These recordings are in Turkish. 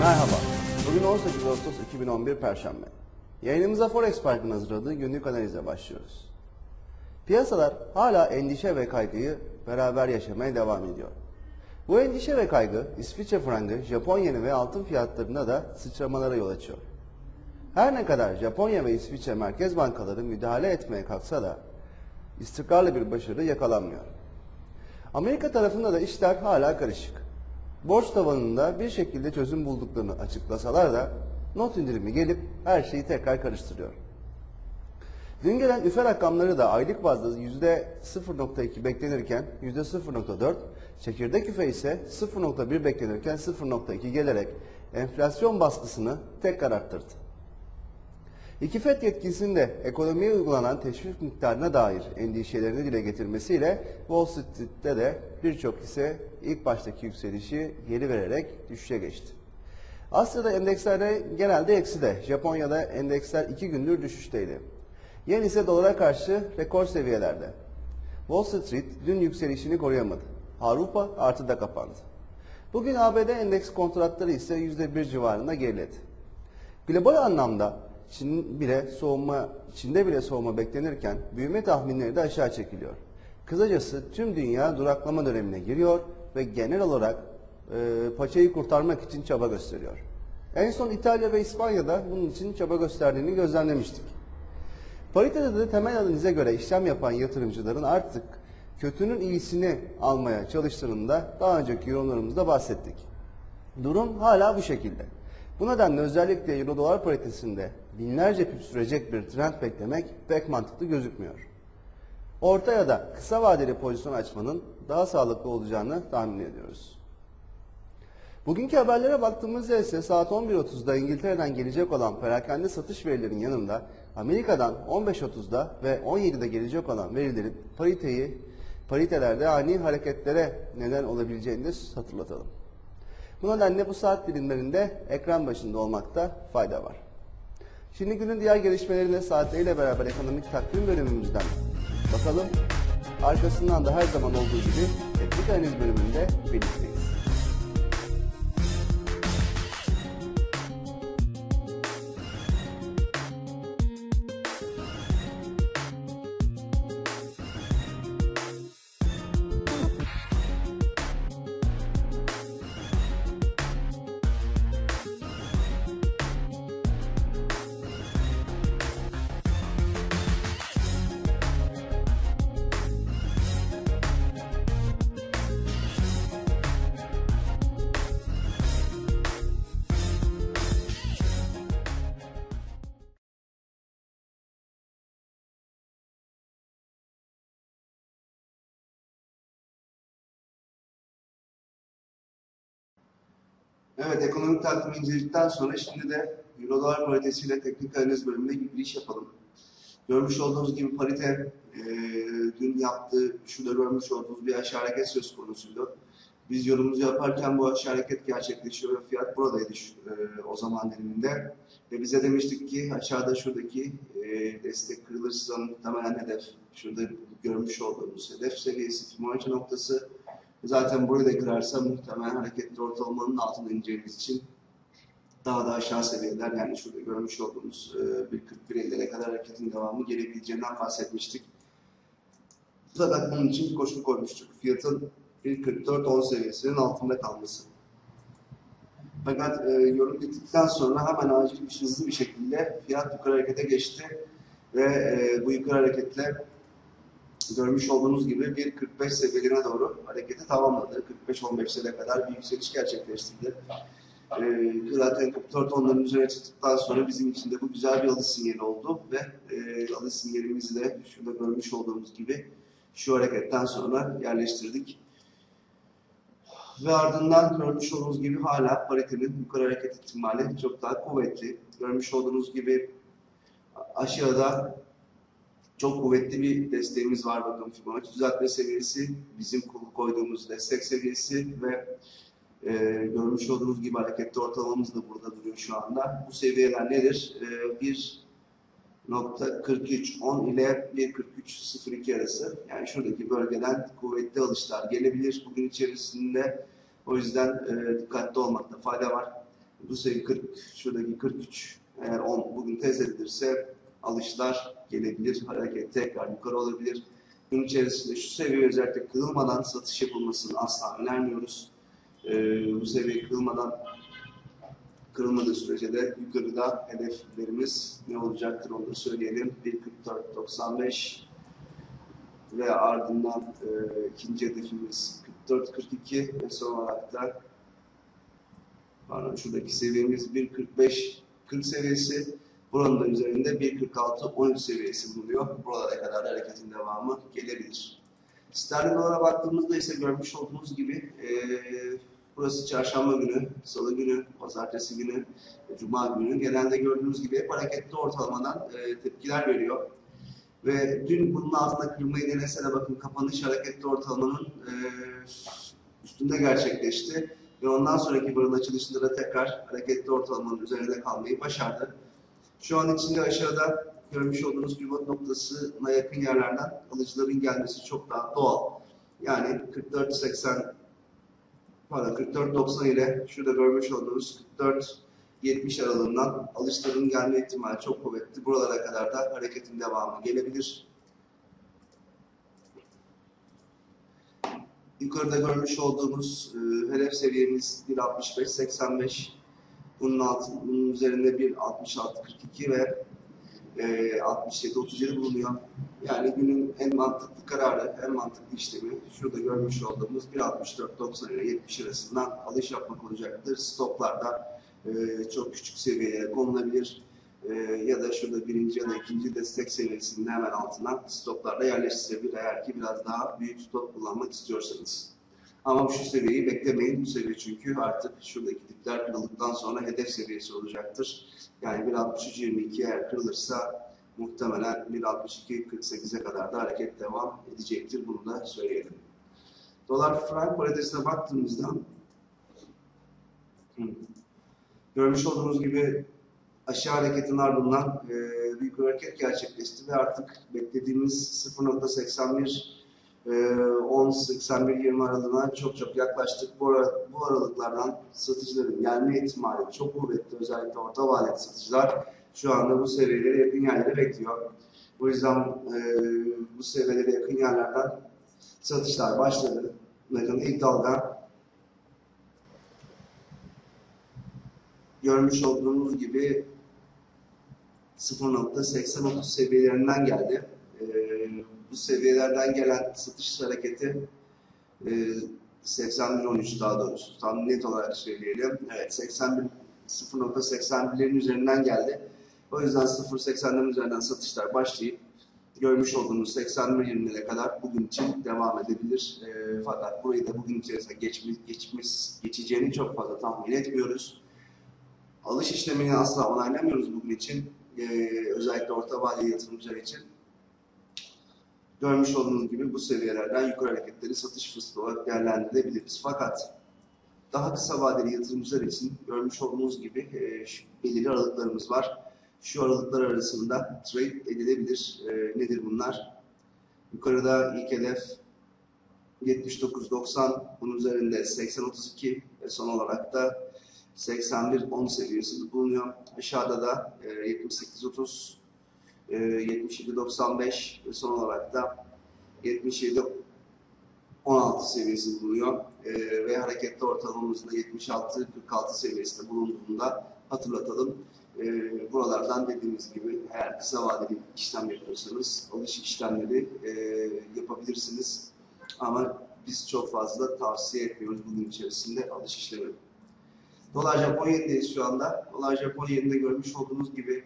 Merhaba. Bugün 18 Ağustos 2011 Perşembe. Yayınımıza Forex Park'ın hazırladığı günlük analize başlıyoruz. Piyasalar hala endişe ve kaygıyı beraber yaşamaya devam ediyor. Bu endişe ve kaygı İsviçre frangı, Japon yeni ve altın fiyatlarında da sıçramalara yol açıyor. Her ne kadar Japonya ve İsviçre merkez bankaları müdahale etmeye kalksa da istikrarlı bir başarı yakalanmıyor. Amerika tarafında da işler hala karışık. Borç tavanında bir şekilde çözüm bulduklarını açıklasalar da not indirimi gelip her şeyi tekrar karıştırıyor. Dün gelen üfe rakamları da aylık bazda %0.2 beklenirken %0.4, çekirdek üfe ise 0.1 beklenirken 0.2 gelerek enflasyon baskısını tekrar arttırdı. İki FED yetkisinin de ekonomiye uygulanan teşvik miktarına dair endişelerini dile getirmesiyle Wall Street'te de birçok hisse ilk baştaki yükselişi geri vererek düşüşe geçti. Asya'da endekslerde genelde ekside. Japonya'da endeksler iki gündür düşüşteydi. Yen ise dolara karşı rekor seviyelerde. Wall Street dün yükselişini koruyamadı. Avrupa artıda kapandı. Bugün ABD endeks kontratları ise %1 civarında geriledi. Global anlamda Çin bile soğuma, Çin'de bile soğuma beklenirken büyüme tahminleri de aşağı çekiliyor. Kısacası tüm dünya duraklama dönemine giriyor ve genel olarak e, paçayı kurtarmak için çaba gösteriyor. En son İtalya ve İspanya'da bunun için çaba gösterdiğini gözlemlemiştik. Paritede de temel analize göre işlem yapan yatırımcıların artık kötünün iyisini almaya çalıştığını da daha önceki yorumlarımızda bahsettik. Durum hala bu şekilde. Bu nedenle özellikle Euro dolar paritesinde binlerce pip sürecek bir trend beklemek pek mantıklı gözükmüyor. Orta ya da kısa vadeli pozisyon açmanın daha sağlıklı olacağını tahmin ediyoruz. Bugünkü haberlere baktığımızda ise saat 11.30'da İngiltere'den gelecek olan perakende satış verilerinin yanında Amerika'dan 15.30'da ve 17'de gelecek olan verilerin pariteyi paritelerde ani hareketlere neden olabileceğini de hatırlatalım. Bu nedenle bu saat dilimlerinde ekran başında olmakta fayda var. Şimdi günün diğer gelişmelerine saatleriyle beraber ekonomik takvim bölümümüzden bakalım. Arkasından da her zaman olduğu gibi teknik analiz bölümünde birlikteyiz. Evet, ekonomik takvimi inceledikten sonra şimdi de Euro dolar paritesiyle teknik analiz bölümünde bir giriş yapalım. Görmüş olduğunuz gibi parite e, dün yaptığı, şurada görmüş olduğunuz bir aşağı hareket söz konusuydu. Biz yorumumuzu yaparken bu aşağı hareket gerçekleşiyor ve fiyat buradaydı şu, e, o zaman diliminde. Ve bize demiştik ki aşağıda şuradaki e, destek kırılırsa muhtemelen hedef, şurada görmüş olduğumuz hedef seviyesi Fibonacci noktası Zaten burayı da kırarsa muhtemelen hareketli ortalamanın altında ineceğimiz için daha da aşağı seviyeler yani şurada görmüş olduğumuz e, 1.41.50'lere kadar hareketin devamı gelebileceğinden bahsetmiştik. Fakat bunun için bir koşul koymuştuk. Fiyatın 1.44.10 seviyesinin altında kalması. Fakat e, yorum bittikten sonra hemen acil bir hızlı bir şekilde fiyat yukarı harekete geçti ve e, bu yukarı hareketle görmüş olduğunuz gibi bir 45 seviyelerine doğru hareketi tamamladı. 45-15'lere kadar bir yükseliş gerçekleştirdi. Ee, zaten 44 onların üzerine çıktıktan sonra bizim için de bu güzel bir alış sinyali oldu ve e, alış sinyalimizi de şurada görmüş olduğumuz gibi şu hareketten sonra yerleştirdik. Ve ardından görmüş olduğunuz gibi hala paritenin yukarı hareket ihtimali çok daha kuvvetli. Görmüş olduğunuz gibi aşağıda çok kuvvetli bir desteğimiz var bakın Fibonacci düzeltme seviyesi, bizim koyduğumuz destek seviyesi ve e, görmüş olduğunuz gibi hareketli ortalamamız da burada duruyor şu anda. Bu seviyeler nedir? E, 1.43.10 ile 1.43.02 arası. Yani şuradaki bölgeden kuvvetli alışlar gelebilir bugün içerisinde. O yüzden e, dikkatli olmakta fayda var. Bu seviye 40, şuradaki 43 eğer 10 bugün test edilirse alışlar gelebilir, hareket tekrar yukarı olabilir. Gün içerisinde şu seviye özellikle kırılmadan satış yapılmasını asla önermiyoruz. Ee, bu seviye kırılmadan kırılmadığı sürece de yukarıda hedeflerimiz ne olacaktır onu da söyleyelim. 1.44.95 ve ardından e, ikinci hedefimiz 44.42 ve son olarak da pardon şuradaki seviyemiz 1.45 40 seviyesi. Buranın da üzerinde 1.46-13 seviyesi bulunuyor. Buralara kadar hareketin devamı gelebilir. Sterlin dolara baktığımızda ise görmüş olduğunuz gibi e, burası çarşamba günü, salı günü, pazartesi günü, cuma günü. Genelde gördüğünüz gibi hep hareketli ortalamadan e, tepkiler veriyor. Ve dün bunun altında kırmayı denese de bakın kapanış hareketli ortalamanın e, üstünde gerçekleşti. Ve ondan sonraki barın açılışında da tekrar hareketli ortalamanın üzerinde kalmayı başardı. Şu an içinde aşağıda görmüş olduğunuz pivot noktasına yakın yerlerden alıcıların gelmesi çok daha doğal. Yani 44.80 pardon 44.90 ile şurada görmüş olduğunuz 44.70 aralığından alışların gelme ihtimali çok kuvvetli. Buralara kadar da hareketin devamı gelebilir. Yukarıda görmüş olduğumuz e, hedef seviyemiz 1.65-85 bunun, altı, bunun üzerinde 1.66-42 ve e, 67-37 bulunuyor. Yani günün en mantıklı kararı, en mantıklı işlemi şurada görmüş olduğumuz 1.64-90 ile 70 arasından alış yapmak olacaktır. Stoplarda e, çok küçük seviyeye konulabilir. E, ya da şurada birinci ya da ikinci destek seviyesinin hemen altına stoplarla yerleştirebilir. Eğer ki biraz daha büyük stop kullanmak istiyorsanız. Ama şu seviyeyi beklemeyin. Bu seviye çünkü artık şuradaki dipler kırıldıktan sonra hedef seviyesi olacaktır. Yani 1.63-22 eğer kırılırsa muhtemelen 1.62-48'e kadar da hareket devam edecektir. Bunu da söyleyelim. Dolar frank paritesine baktığımızda görmüş olduğunuz gibi aşağı hareketin ardından e, büyük bir hareket gerçekleşti ve artık beklediğimiz 0.81 10-81-20 aralığına çok çok yaklaştık. Bu, ara, bu aralıklardan satıcıların gelme ihtimali çok kuvvetli. Özellikle orta vadeli satıcılar şu anda bu seviyelere yakın yerleri bekliyor. Bu yüzden e, bu seviyelere yakın yerlerden satışlar başladı. Bakın ilk dalga görmüş olduğunuz gibi 0.80-30 seviyelerinden geldi. E, bu seviyelerden gelen satış hareketi e, 81.13 daha doğrusu tam net olarak söyleyelim. Evet 81 0.81'lerin üzerinden geldi. O yüzden 0.80'lerin üzerinden satışlar başlayıp görmüş olduğunuz 81.20'lere kadar bugün için devam edebilir. E, fakat burayı da bugün içerisinde geçmiş, geçmiş, geçeceğini çok fazla tahmin etmiyoruz. Alış işlemini asla onaylamıyoruz bugün için. E, özellikle orta vadeli yatırımcılar için görmüş olduğunuz gibi bu seviyelerden yukarı hareketleri satış fırsatı olarak değerlendirilebiliriz. Fakat daha kısa vadeli yatırımcılar için görmüş olduğunuz gibi e, belirli aralıklarımız var. Şu aralıklar arasında trade edilebilir. E, nedir bunlar? Yukarıda ilk hedef 79.90, bunun üzerinde 80.32 ve son olarak da 81.10 seviyesi bulunuyor. Aşağıda da e, 78.30 77.95 ve son olarak da 77.16 seviyesi bulunuyor. E, ve hareketli ortalamamızda 76-46 seviyesinde bulunduğunda hatırlatalım. E, buralardan dediğimiz gibi eğer kısa vadeli işlem yapıyorsanız alış işlemleri e, yapabilirsiniz. Ama biz çok fazla tavsiye etmiyoruz bugün içerisinde alış işlemi. Dolar Japon yenideyiz şu anda. Dolar Japon yenide görmüş olduğunuz gibi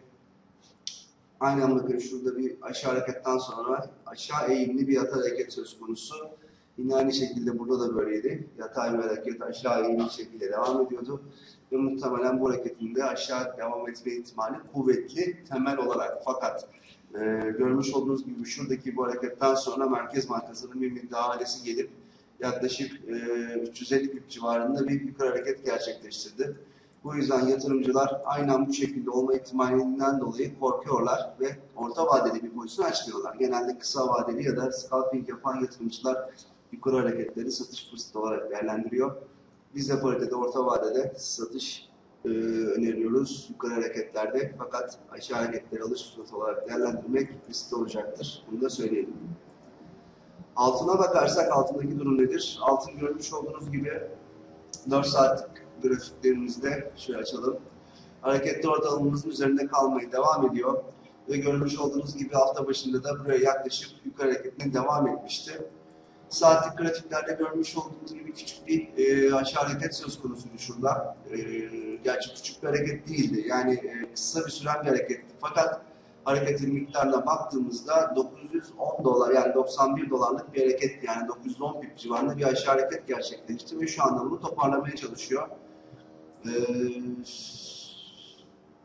Aynı anda şurada bir aşağı hareketten sonra aşağı eğimli bir yatay hareket söz konusu. Yine aynı şekilde burada da böyleydi. Yatay bir hareket aşağı eğimli şekilde devam ediyordu. Ve muhtemelen bu hareketin de aşağı devam etme ihtimali kuvvetli temel olarak. Fakat e, görmüş olduğunuz gibi şuradaki bu hareketten sonra Merkez Bankası'nın bir müdahalesi gelip yaklaşık e, 350 pip civarında bir yukarı hareket gerçekleştirdi. Bu yüzden yatırımcılar aynen bu şekilde olma ihtimalinden dolayı korkuyorlar ve orta vadeli bir pozisyon açmıyorlar. Genelde kısa vadeli ya da scalping yapan yatırımcılar yukarı hareketleri satış fırsatı olarak değerlendiriyor. Biz de paritede orta vadede satış e, öneriyoruz yukarı hareketlerde. Fakat aşağı hareketleri alış fırsatı olarak değerlendirmek riskli olacaktır. Bunu da söyleyelim. Altına bakarsak altındaki durum nedir? Altın görmüş olduğunuz gibi 4 saatlik grafiklerimizde şöyle açalım. Hareketli ortalamamızın üzerinde kalmaya devam ediyor. Ve görmüş olduğunuz gibi hafta başında da buraya yaklaşıp yukarı hareketine devam etmişti. Saatlik grafiklerde görmüş olduğunuz gibi küçük bir e, aşağı hareket söz konusuydu şurada. E, gerçi küçük bir hareket değildi. Yani e, kısa bir süren bir hareketti. Fakat hareketin miktarına baktığımızda 910 dolar yani 91 dolarlık bir hareket yani 910 pip civarında bir aşağı hareket gerçekleşti ve şu anda bunu toparlamaya çalışıyor. Ee,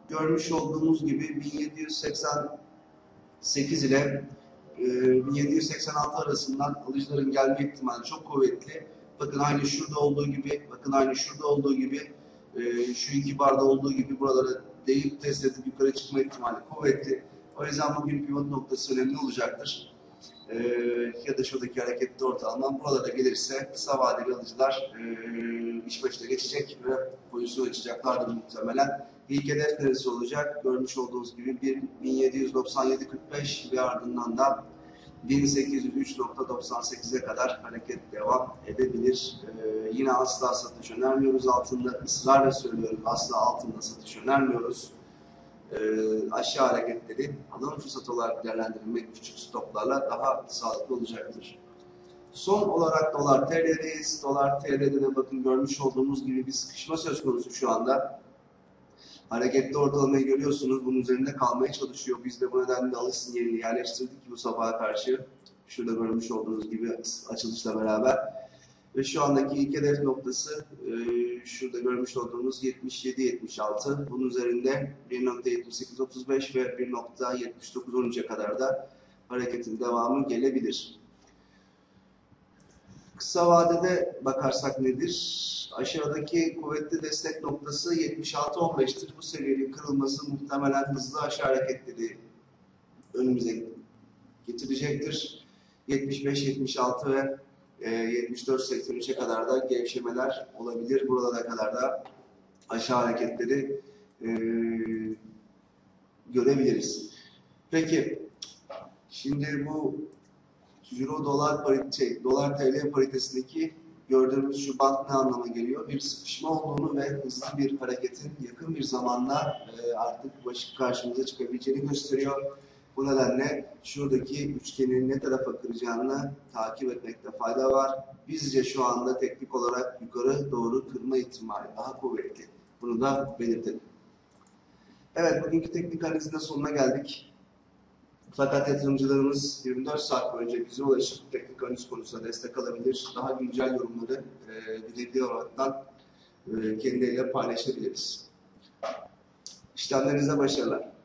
görmüş olduğumuz gibi 1788 ile e, 1786 arasından alıcıların gelme ihtimali çok kuvvetli. Bakın aynı şurada olduğu gibi, bakın aynı şurada olduğu gibi, e, şu iki barda olduğu gibi buralara değip test edip yukarı çıkma ihtimali kuvvetli. O yüzden bugün pivot noktası önemli olacaktır. Ee, ya da şuradaki hareketli ortalama buralara gelirse kısa vadeli alıcılar e, iş başına geçecek ve pozisyon açacaklardır muhtemelen. İlk hedef neresi olacak? Görmüş olduğunuz gibi 1797.45 ve ardından da 1803.98'e kadar hareket devam edebilir. Ee, yine asla satış önermiyoruz altında. ısrarla söylüyorum asla altında satış önermiyoruz. Ee, aşağı hareketleri alım fırsatı olarak değerlendirilmek küçük stoplarla daha sağlıklı olacaktır. Son olarak dolar TL'deyiz. Dolar TL'de de bakın görmüş olduğumuz gibi bir sıkışma söz konusu şu anda. Hareketli ortalamayı görüyorsunuz. Bunun üzerinde kalmaya çalışıyor. Biz de bu nedenle alış sinyalini yerleştirdik bu sabaha karşı. Şurada görmüş olduğunuz gibi açılışla beraber. Ve şu andaki ilk hedef noktası e, şurada görmüş olduğunuz 77-76. Bunun üzerinde 1.7835 ve 1.7913'e kadar da hareketin devamı gelebilir. Kısa vadede bakarsak nedir? Aşağıdaki kuvvetli destek noktası 76-15'tir. Bu seviyenin kırılması muhtemelen hızlı aşağı hareketleri önümüze getirecektir. 75-76 ve 74-83'e kadar da gevşemeler olabilir. Buralara kadar da aşağı hareketleri e, görebiliriz. Peki, şimdi bu Euro dolar parite, dolar TL paritesindeki gördüğümüz şu bant ne anlama geliyor? Bir sıkışma olduğunu ve hızlı bir hareketin yakın bir zamanda e, artık başı karşımıza çıkabileceğini gösteriyor. Bu nedenle şuradaki üçgenin ne tarafa kıracağını takip etmekte fayda var. Bizce şu anda teknik olarak yukarı doğru kırma ihtimali daha kuvvetli. Bunu da belirtelim. Evet, bugünkü teknik analizin sonuna geldik. Fakat yatırımcılarımız 24 saat boyunca bize ulaşıp teknik analiz konusunda destek alabilir. Daha güncel yorumları e, dilediği olaraktan e, kendileriyle paylaşabiliriz. İşlemlerinize başarılar.